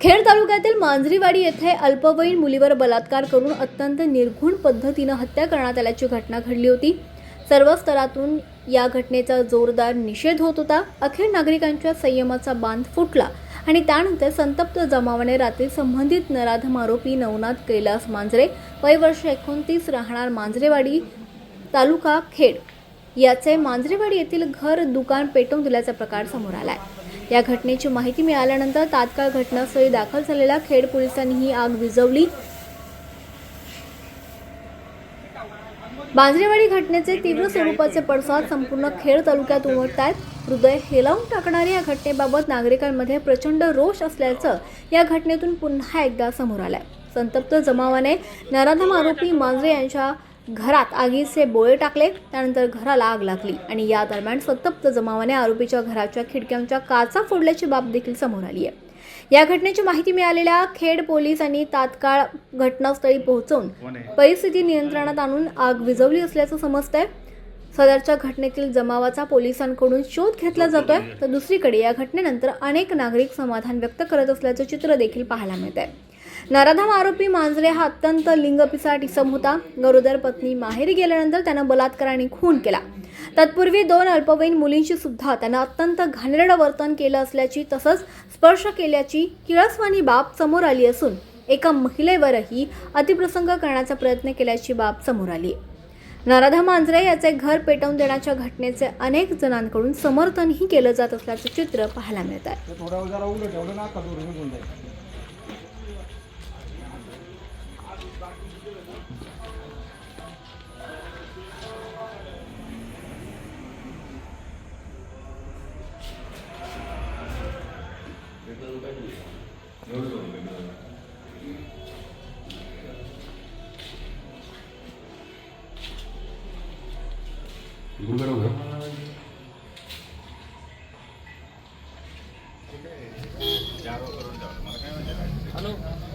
खेड तालुक्यातील मांजरीवाडी येथे अल्पवयीन मुलीवर बलात्कार करून अत्यंत निर्घुण पद्धतीनं हत्या करण्यात आल्याची घटना घडली होती. सर्व स्तरातून या घटनेचा जोरदार निषेध होत होता. अखेर नागरिकांच्या संयमाचा बांध फुटला आणि त्यानंतर संतप्त जमावाने रात्री संबंधित नराधम आरोपी नवनाथ कैलास मांजरे वय वर्ष एकोणतीस राहणार मांजरेवाडी तालुका खेड. याचे मांजरेवाडी येथील घर दुकान पेटवून दिल्याचा प्रकार समोर आलाय. या घटनेची माहिती मिळाल्यानंतर तात्काळ घटनास्थळी दाखल झालेल्या खेड पोलिसांनी ही आग विझवली. मांजरेवाडी घटनेचे तीव्र स्वरूपाचे पडसाद संपूर्ण खेड तालुक्यात उमटत आहेत हृदय हेलावून टाकणाऱ्या या घटनेबाबत नागरिकांमध्ये प्रचंड रोष असल्याचं या घटनेतून पुन्हा एकदा समोर आलंय. संतप्त जमावाने नराधम आरोपी मांजरे यांच्या घरात आगीचे बोळे टाकले त्यानंतर घराला आग लागली आणि या दरम्यान संतप्त जमावाने आरोपीच्या घराच्या खिडक्यांच्या काचा फोडल्याची बाब देखील समोर आली आहे. या घटनेची माहिती मिळालेल्या खेड पोलिसांनी तात्काळ घटनास्थळी पोहोचून परिस्थिती नियंत्रणात आणून आग विझवली असल्याचं समजतंय. सदरच्या घटनेतील जमावाचा पोलिसांकडून शोध घेतला जातोय. तर दुसरीकडे या घटनेनंतर अनेक नागरिक समाधान व्यक्त करत असल्याचं चित्र देखील पाहायला मिळत आहे नराधाम आरोपी मांजरे हा अत्यंत लिंगपिसाट इसम होता. गरोदर पत्नी माहेरी गेल्यानंतर त्यानं बलात्काराने खून केला. तत्पूर्वी दोन अल्पवयीन मुलींशी सुद्धा त्यानं अत्यंत घाणेरडं वर्तन केलं असल्याची तसंच स्पर्श केल्याची किळसवाणी बाब समोर आली असून एका महिलेवरही अतिप्रसंग करण्याचा प्रयत्न केल्याची बाब समोर आली. नराधा मांजरे याचे घर पेटवून देण्याच्या घटनेचे अनेक जणांकडून समर्थनही केलं जात असल्याचं चित्र पाहायला मिळत आहे 이걸 빼라고요? हॅलो